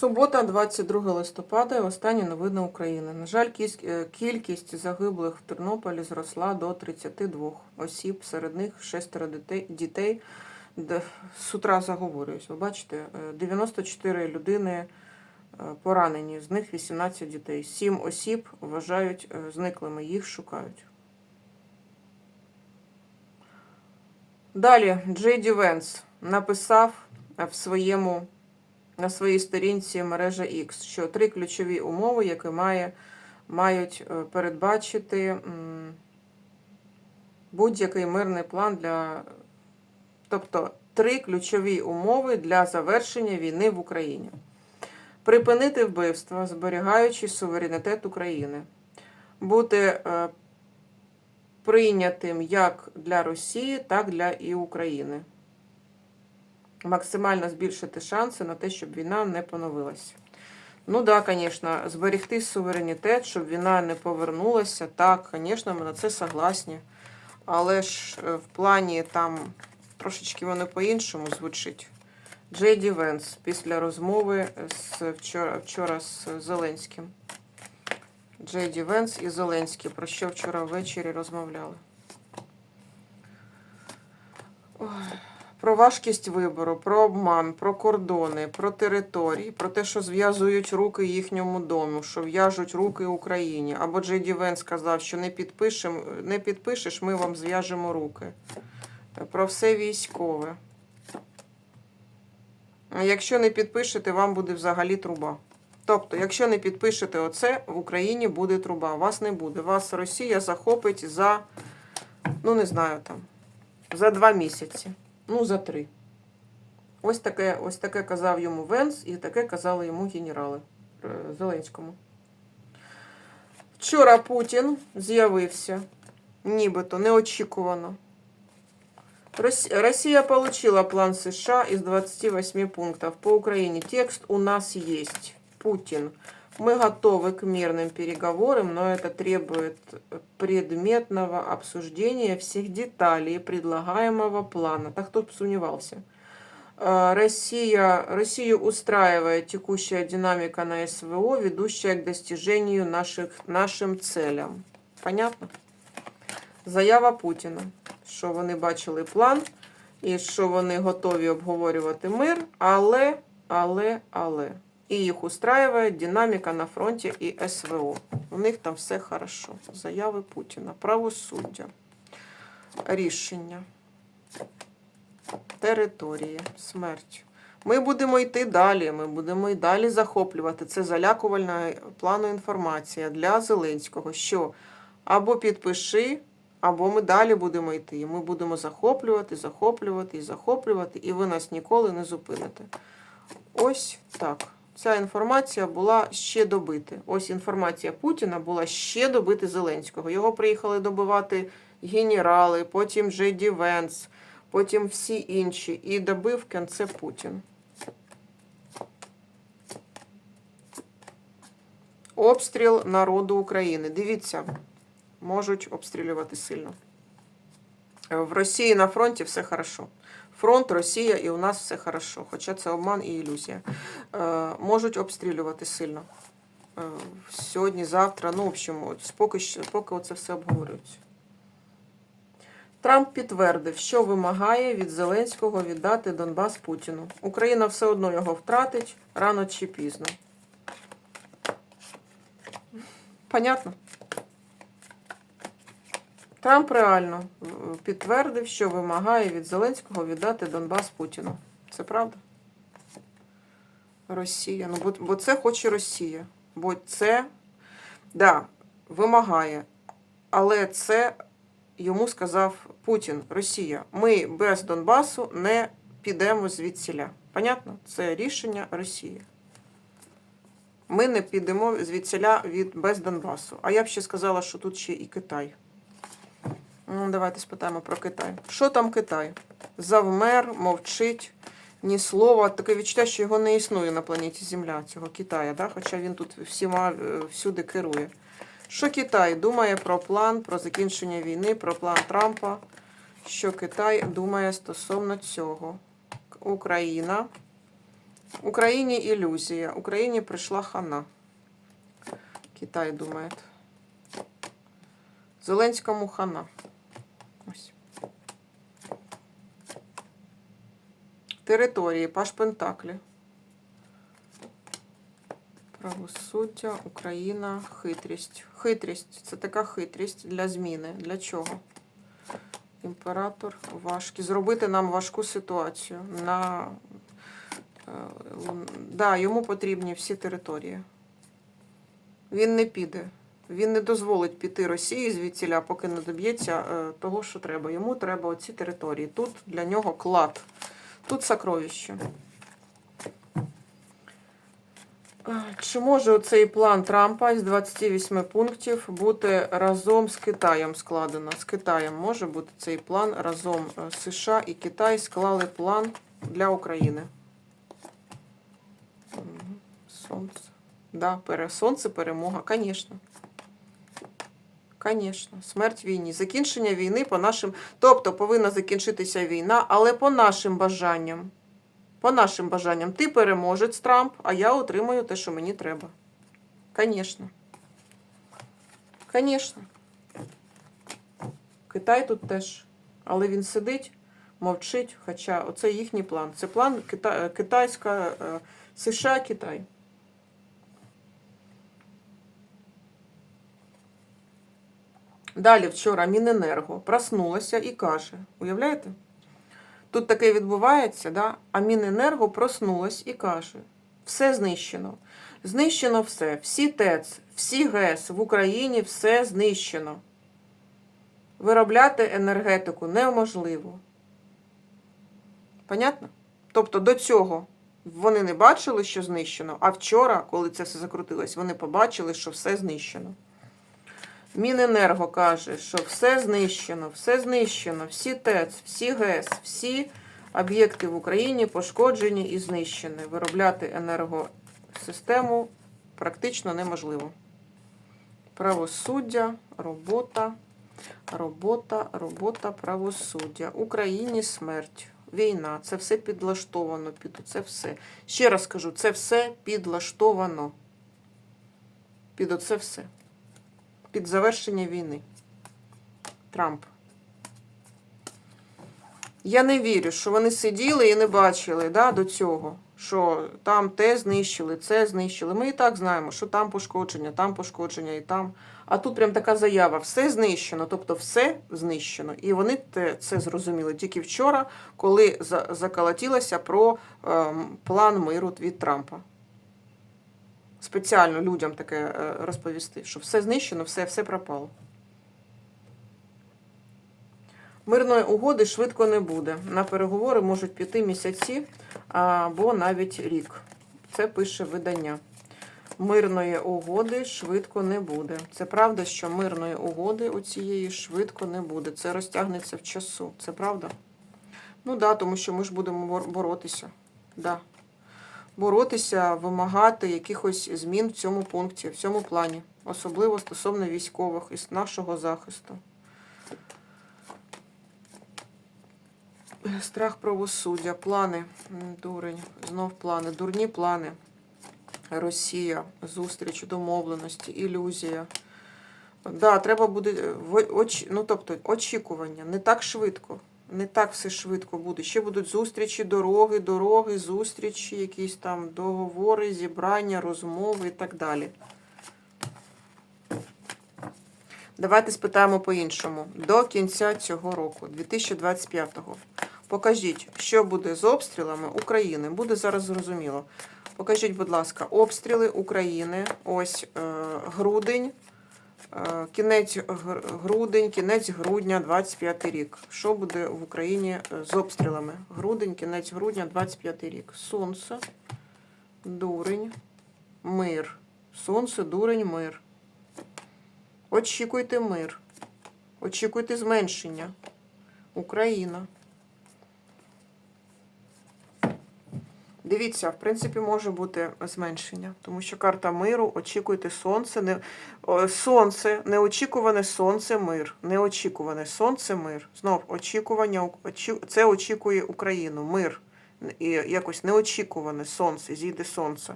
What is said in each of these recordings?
Субота, 22 листопада, останні новини України. На жаль, е, кількість загиблих в Тернополі зросла до 32 осіб, серед них шестеро дітей. З утра заговорююсь. Ви бачите, е, 94 людини е, поранені, з них 18 дітей. 7 осіб вважають е, зниклими, їх шукають. Далі Джей Ді Венс написав е, в своєму на своїй сторінці мережа X, що три ключові умови, які має, мають е, передбачити будь-який мирний план для. Тобто три ключові умови для завершення війни в Україні. Припинити вбивства, зберігаючи суверенітет України, бути е, прийнятим як для Росії, так для і України максимально збільшити шанси на те, щоб війна не поновилася. Ну так, да, звісно, зберегти суверенітет, щоб війна не повернулася. Так, звісно, ми на це согласні. Але ж е, в плані там трошечки воно по-іншому звучить. Джей Ді Венс після розмови з вчора, вчора з Зеленським. Джей Ді Венс і Зеленський, про що вчора ввечері розмовляли. Ой про важкість вибору, про обман, про кордони, про території, про те, що зв'язують руки їхньому дому, що в'яжуть руки Україні. Або Джей Ді Вен сказав, що не, підпишем, не підпишеш, ми вам зв'яжемо руки. Про все військове. Якщо не підпишете, вам буде взагалі труба. Тобто, якщо не підпишете оце, в Україні буде труба. Вас не буде. Вас Росія захопить за, ну не знаю там, за два місяці. Ну, за три. Ось таке ось таке казав йому Венс і таке казали йому генерали е, Зеленському. Вчора Путін з'явився, нібито неочікувано. Россия получила план США из 28 пунктов. По Украине текст у нас есть. Путин. Мы готовы к мирным переговорам, но это требует предметного обсуждения всех деталей предлагаемого плана. Так кто бы сомневался. Россия, Россию устраивает текущая динамика на СВО, ведущая к достижению наших, нашим целям. Понятно? Заява Путіна, що вони бачили план і що вони готові обговорювати мир, але, але, але. І їх устраює динаміка на фронті і СВО. У них там все хорошо. Заяви Путіна, правосуддя, рішення, території, смерть. Ми будемо йти далі. Ми будемо і далі захоплювати. Це залякувальна плану інформація для Зеленського, що або підпиши, або ми далі будемо йти. І ми будемо захоплювати, захоплювати і захоплювати, і ви нас ніколи не зупините. Ось так. Ця інформація була ще добити. Ось інформація Путіна була ще добити Зеленського. Його приїхали добивати генерали, потім Джей Венс, потім всі інші. І добив в кінці Путін. Обстріл народу України. Дивіться, можуть обстрілювати сильно. В Росії на фронті все хорошо. Фронт, Росія і у нас все хорошо. Хоча це обман і ілюзія. Е, можуть обстрілювати сильно. Е, сьогодні, завтра, ну, в общем, от, поки, поки це все обговорюється. Трамп підтвердив, що вимагає від Зеленського віддати Донбас Путіну. Україна все одно його втратить рано чи пізно. Понятно? Трамп реально підтвердив, що вимагає від Зеленського віддати Донбас Путіну. Це правда? Росія. Ну, бо, бо це хоче Росія. Бо це, да, вимагає. Але це йому сказав Путін, Росія. Ми без Донбасу не підемо звідсіля. Понятно? Це рішення Росії. Ми не підемо звідсіля від без Донбасу. А я б ще сказала, що тут ще і Китай. Ну, Давайте спитаємо про Китай. Що там Китай? Завмер, мовчить, ні слова. Таке відчуття, що його не існує на планеті Земля, цього Китая, да? хоча він тут всіма всюди керує. Що Китай думає про план, про закінчення війни, про план Трампа? Що Китай думає стосовно цього? Україна Україні ілюзія. Україні прийшла хана. Китай думає. Зеленському хана. Ось. Території, Паш Пентаклі. Правосуддя, Україна, хитрість. Хитрість це така хитрість для зміни. Для чого? Імператор важкий. Зробити нам важку ситуацію. На... е, Да, йому потрібні всі території. Він не піде. Він не дозволить піти Росії звідсіля, поки не доб'ється е, того, що треба. Йому треба оці території. Тут для нього клад. Тут сокровище. Е, Чи може цей план Трампа з 28 пунктів бути разом з Китаєм складено? З Китаєм може бути цей план разом е, США і Китай склали план для України. Сонце. Да, пере... Сонце перемога, звісно. Звісно, смерть війні. Закінчення війни по нашим. Тобто повинна закінчитися війна, але по нашим бажанням. По нашим бажанням. Ти переможець Трамп, а я отримаю те, що мені треба. Звісно. Звісно. Китай тут теж. Але він сидить, мовчить. Хоча оце їхній план. Це план Кита... китайська е, США Китай. Далі вчора Міненерго проснулася і каже: уявляєте? Тут таке відбувається, да? а Міненерго проснулась і каже: все знищено. Знищено все. Всі ТЕЦ, всі ГЕС в Україні все знищено. Виробляти енергетику неможливо. Понятно? Тобто до цього вони не бачили, що знищено, а вчора, коли це все закрутилось, вони побачили, що все знищено. Міненерго каже, що все знищено, все знищено, всі ТЕЦ, всі ГЕС, всі об'єкти в Україні пошкоджені і знищені. Виробляти енергосистему практично неможливо. Правосуддя, робота, робота, робота, правосуддя. Україні смерть, війна. Це все підлаштовано під це все. Ще раз кажу, це все підлаштовано. Під оце все під завершення війни. Трамп. Я не вірю, що вони сиділи і не бачили да, до цього, що там те знищили, це знищили. Ми і так знаємо, що там пошкодження, там пошкодження і там. А тут прям така заява: все знищено, тобто все знищено. І вони це зрозуміли тільки вчора, коли за- заколотілося про ем, план миру від Трампа спеціально людям таке е, розповісти, що все знищено, все, все пропало. Мирної угоди швидко не буде. На переговори можуть піти місяці або навіть рік. Це пише видання. Мирної угоди швидко не буде. Це правда, що мирної угоди у цієї швидко не буде. Це розтягнеться в часу. Це правда? Ну так, да, тому що ми ж будемо боротися. Да боротися, вимагати якихось змін в цьому пункті, в цьому плані, особливо стосовно військових і нашого захисту. Страх правосуддя, плани, дурень, знов плани, дурні плани. Росія, зустріч, домовленості, ілюзія. Да, треба буде е, ну, тобто, очікування, не так швидко. Не так все швидко буде. Ще будуть зустрічі, дороги, дороги, зустрічі, якісь там договори, зібрання, розмови і так далі. Давайте спитаємо по-іншому. До кінця цього року, 2025-го. Покажіть, що буде з обстрілами України. Буде зараз зрозуміло. Покажіть, будь ласка, обстріли України. Ось е, грудень. Е, Кінець грудень, кінець грудня, 25 рік. Що буде в Україні е, з обстрілами? Грудень, кінець грудня, 25 рік. Сонце, дурень, мир. Сонце, дурень, мир. Очікуйте мир. Очікуйте зменшення. Україна. Дивіться, в принципі, може бути зменшення, тому що карта миру, очікуйте сонце, не сонце, неочікуване сонце, мир. Неочікуване сонце, мир. Знов очікування, це очікує Україну. Мир. і якось неочікуване сонце, зійде сонце.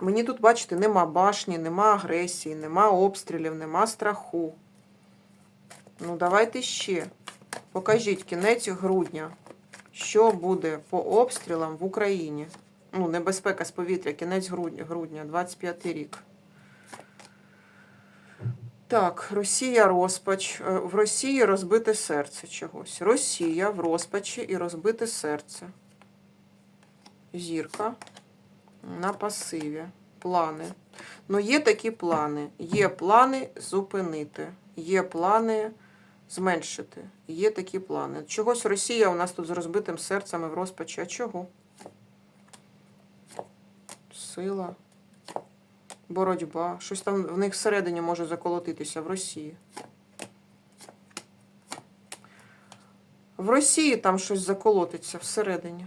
Мені тут, бачите, нема башні, нема агресії, нема обстрілів, нема страху. Ну, давайте ще. Покажіть кінець грудня. Що буде по обстрілам в Україні? Ну, небезпека з повітря, кінець грудня, грудня 25 рік. Так, Росія розпач. Е, В Росії розбите серце чогось. Росія в розпачі і розбите серце. Зірка на пасиві. Плани. Ну, є такі плани. Є плани зупинити. Є плани зменшити. Є такі плани. Чогось Росія у нас тут з розбитим серцем і в розпачі. А чого? Сила, боротьба. Щось там в них всередині може заколотитися в Росії. В Росії там щось заколотиться всередині.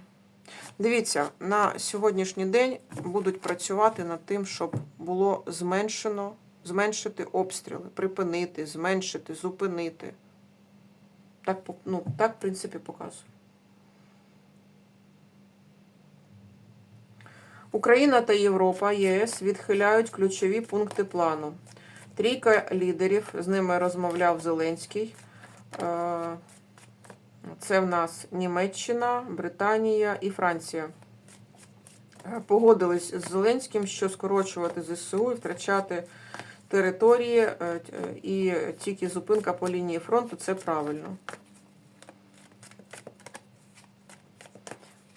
Дивіться, на сьогоднішній день будуть працювати над тим, щоб було зменшено, зменшити обстріли, припинити, зменшити, зупинити. Так, ну, так в принципі, показує. Україна та Європа, ЄС відхиляють ключові пункти плану. Трійка лідерів, з ними розмовляв Зеленський. Е, Це в нас Німеччина, Британія і Франція. Е, Погодились з Зеленським, що скорочувати ЗСУ і втрачати території, е, е, і тільки зупинка по лінії фронту це правильно.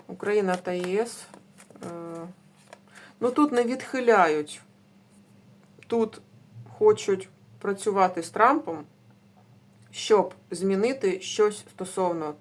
Україна та ЄС. е, Ну тут не відхиляють. Тут хочуть працювати з Трампом, щоб змінити щось стосовно,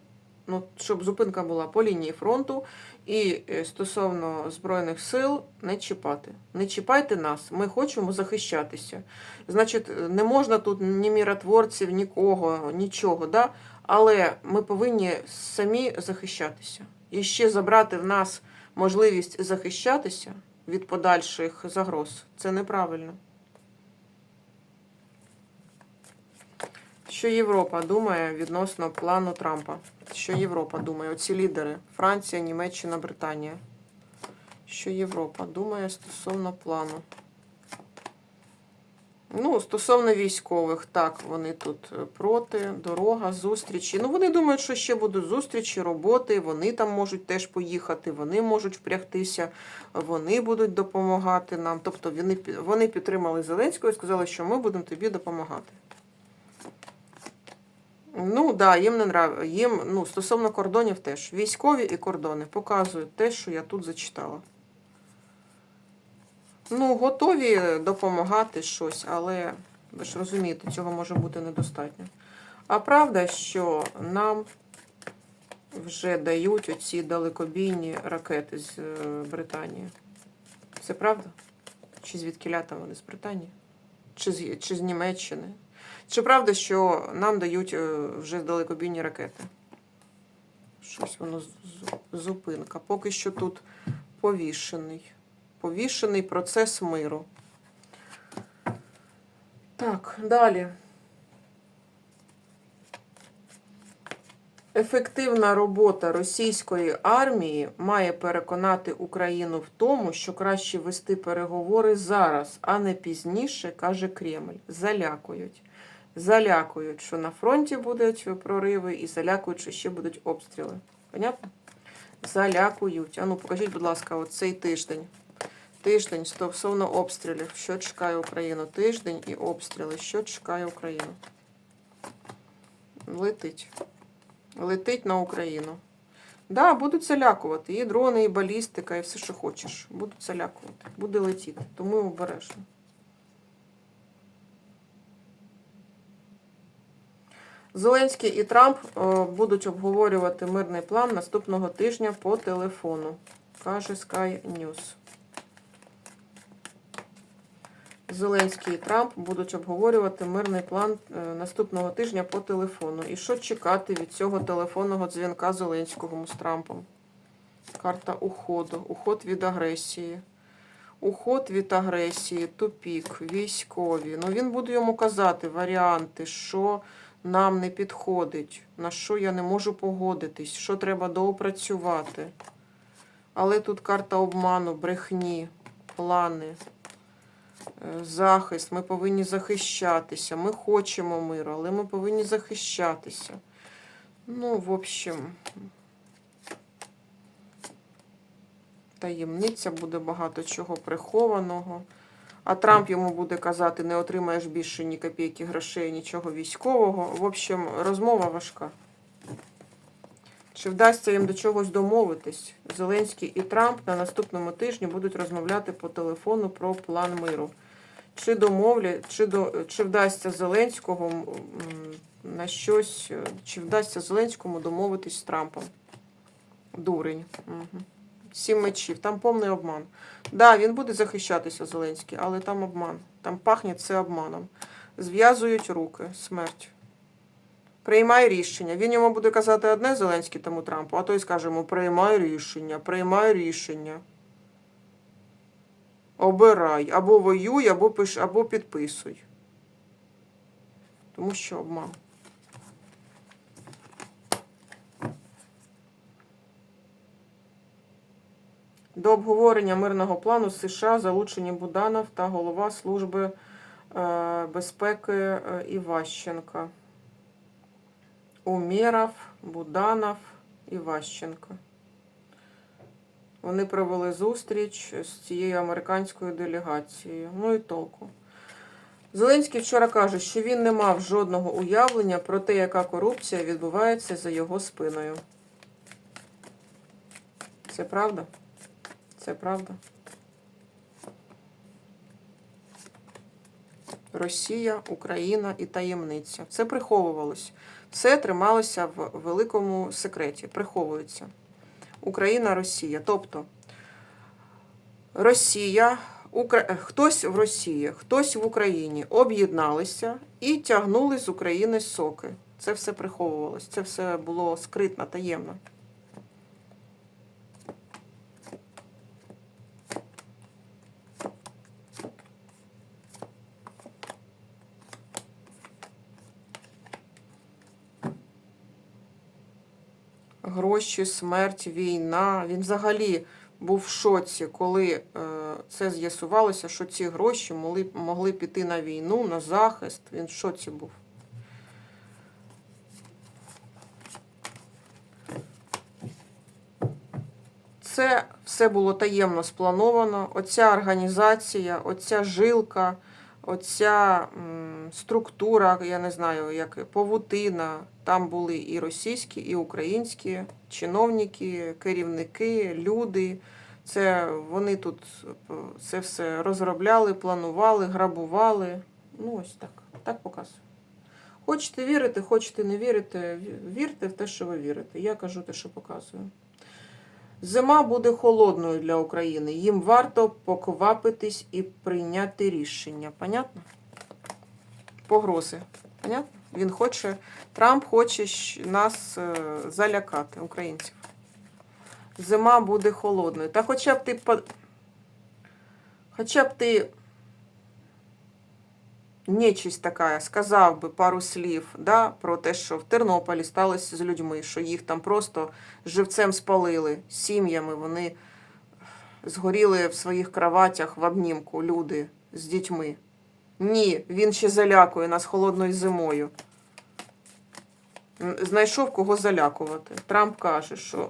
ну, щоб зупинка була по лінії фронту, і е, стосовно Збройних сил не чіпати. Не чіпайте нас, ми хочемо захищатися. Значить, е, не можна тут ні міротворців, нікого, нічого, да? але ми повинні самі захищатися. І ще забрати в нас можливість захищатися від подальших загроз. Це неправильно. Що Європа думає відносно плану Трампа? Що Європа думає? Оці лідери Франція, Німеччина, Британія. Що Європа думає стосовно плану? Ну, стосовно військових, так, вони тут е, проти, дорога, зустрічі. Ну, вони думають, що ще будуть зустрічі, роботи, вони там можуть теж поїхати, вони можуть впрягтися, вони будуть допомагати нам. Тобто вони, вони підтримали Зеленського і сказали, що ми будемо тобі допомагати. Ну, так, да, їм не нрав... їм, ну, стосовно кордонів теж. Військові і кордони показують те, що я тут зачитала. Ну, готові допомагати щось, але ви ж розумієте, цього може бути недостатньо. А правда, що нам вже дають оці далекобійні ракети з е, Британії. Це правда? Чи звідкіля там вони з Британії? Чи з, чи з Німеччини? Чи правда, що нам дають е, вже далекобійні ракети? Щось воно зупинка. Поки що тут повішений. Повішений процес миру. Так, далі. Ефективна робота російської армії має переконати Україну в тому, що краще вести переговори зараз, а не пізніше, каже Кремль. Залякують. Залякують, що на фронті будуть прориви, і залякують, що ще будуть обстріли. Понятно? Залякують. А ну, покажіть, будь ласка, оцей тиждень. Тиждень стосовно обстрілів. Що чекає Україну? Тиждень і обстріли. Що чекає Україну? Летить. Летить на Україну. Да, будуть залякувати. І дрони, і балістика, і все, що хочеш. Будуть залякувати. Буде летіти. Тому обережно. Зеленський і Трамп е, будуть обговорювати мирний план наступного тижня по телефону, каже Sky News. Зеленський і Трамп будуть обговорювати мирний план е, наступного тижня по телефону. І що чекати від цього телефонного дзвінка Зеленського з Трампом? Карта уходу, уход від агресії. Уход від агресії, тупік, військові. Ну він буде йому казати варіанти, що нам не підходить, на що я не можу погодитись, що треба доопрацювати. Але тут карта обману, брехні, плани, е, захист. Ми повинні захищатися. Ми хочемо миру, але ми повинні захищатися. Ну, в общем, таємниця буде багато чого прихованого. А Трамп йому буде казати, не отримаєш більше ні копійки грошей, нічого військового. В общем, розмова важка. Чи вдасться їм до чогось домовитись? Зеленський і Трамп на наступному тижні будуть розмовляти по телефону про план миру. Чи домовлять, чи, до, чи вдасться Зеленського на щось, чи вдасться Зеленському домовитись з Трампом? Дурень. Угу. Сім мечів, там повний обман. Да, він буде захищатися Зеленський, але там обман. Там пахне це обманом. Зв'язують руки, смерть. Приймай рішення. Він йому буде казати одне Зеленський тому Трампу, а той скаже йому: приймай рішення, приймай рішення. Обирай. Або воюй, або пиш, або підписуй. Тому що обман. До обговорення мирного плану США залучені Буданов та голова Служби е, безпеки е, Іващенка. Умєров, Буданов, Іващенко. Вони провели зустріч з цією американською делегацією. Ну і толку. Зеленський вчора каже, що він не мав жодного уявлення про те, яка корупція відбувається за його спиною. Це правда? Це правда? Росія, Україна і таємниця. Це приховувалось. Все трималося в великому секреті. Приховується. Україна, Росія. Тобто Росія, Укра... хтось в Росії, хтось в Україні об'єдналися і тягнули з України соки. Це все приховувалось. Це все було скритно, таємно. Гроші, смерть, війна. Він взагалі був в шоці, коли е, це з'ясувалося, що ці гроші могли, могли піти на війну, на захист. Він в шоці був. Це все було таємно сплановано. Оця організація, оця жилка, оця структура, я не знаю, як павутина. Там були і російські, і українські чиновники, керівники, люди. Це вони тут е, це все розробляли, планували, грабували. Ну, ось так. Так показую. Хочете вірити, хочете не вірити, вірте в те, що ви вірите. Я кажу те, що показую. Зима буде холодною для України. Їм варто поквапитись і прийняти рішення. Понятно? Погрози. Понятно? Він хоче, Трамп хоче нас е, залякати, українців. Зима буде холодною. Та хоча б ти хоча б ти нечисть така, сказав би пару слів да, про те, що в Тернополі сталося з людьми, що їх там просто живцем спалили, сім'ями, вони згоріли в своїх кроватях в обнімку, люди з дітьми. Ні, він ще залякує нас холодною зимою. Знайшов кого залякувати. Трамп каже, що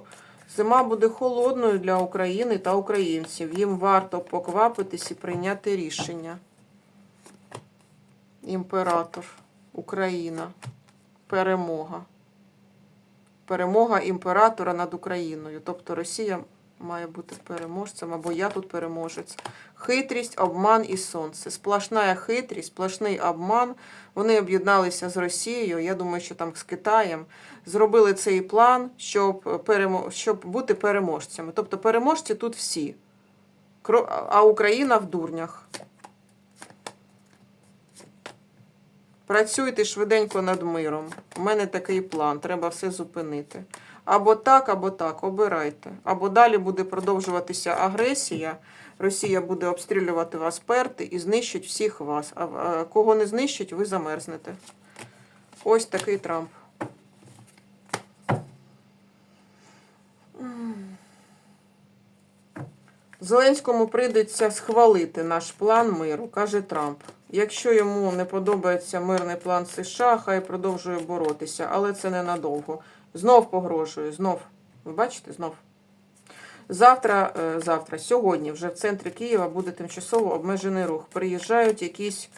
зима буде холодною для України та українців. Їм варто поквапитись і прийняти рішення. Імператор, Україна, перемога. Перемога імператора над Україною. Тобто Росія має бути переможцем, або я тут переможець. Хитрість, обман і сонце. Сплошна хитрість, сплошний обман. Вони об'єдналися з Росією, я думаю, що там з Китаєм. Зробили цей план, щоб, перемо... щоб бути переможцями. Тобто переможці тут всі. А Україна в дурнях. Працюйте швиденько над миром. У мене такий план. Треба все зупинити. Або так, або так. Обирайте. Або далі буде продовжуватися агресія. Росія буде обстрілювати вас перти і знищить всіх вас. А кого не знищить, ви замерзнете. Ось такий Трамп. Зеленському прийдеться схвалити наш план миру, каже Трамп. Якщо йому не подобається мирний план США, хай продовжує боротися, але це ненадовго. Знов погрожує, знов. Ви бачите, знов. Завтра, е, завтра, сьогодні, вже в центрі Києва буде тимчасово обмежений рух. Приїжджають якісь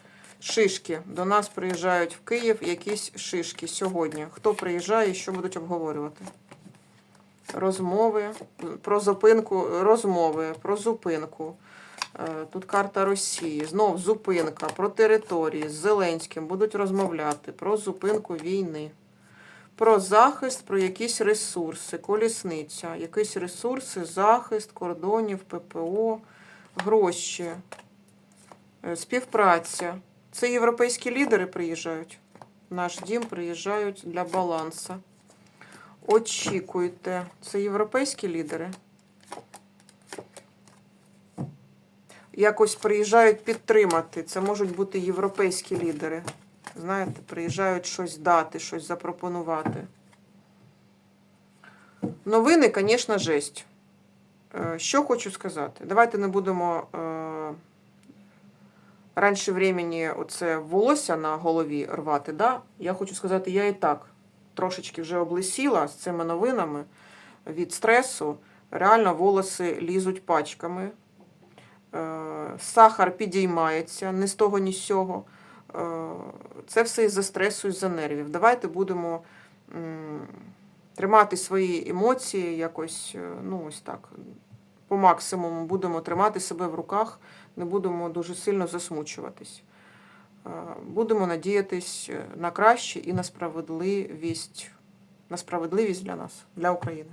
шишки. До нас приїжджають в Київ якісь шишки сьогодні. Хто приїжджає, що будуть обговорювати? Розмови про зупинку, розмови про зупинку. Е, Тут карта Росії. Знов зупинка про території з Зеленським будуть розмовляти про зупинку війни. Про захист, про якісь ресурси, колісниця, якісь ресурси, захист, кордонів, ППО, гроші, е, співпраця. Це європейські лідери приїжджають. Наш дім приїжджають для балансу. Очікуйте. Це європейські лідери. Якось приїжджають підтримати. Це можуть бути європейські лідери. Знаєте, приїжджають щось дати, щось запропонувати. Новини, звісно, жесть. Е, Що хочу сказати? Давайте не будемо е, раніше времени оце волосся на голові рвати. Да? Я хочу сказати, я і так трошечки вже облисіла з цими новинами від стресу. Реально волоси лізуть пачками. Е, Сахар підіймається ні з того, ні з сього. Е, Це все із-за стресу, із-за нервів. Давайте будемо тримати свої емоції якось, е, ну ось так, по максимуму будемо тримати себе в руках, не будемо дуже сильно засмучуватись. Будемо надіятись на краще і на справедливість, на справедливість для нас, для України.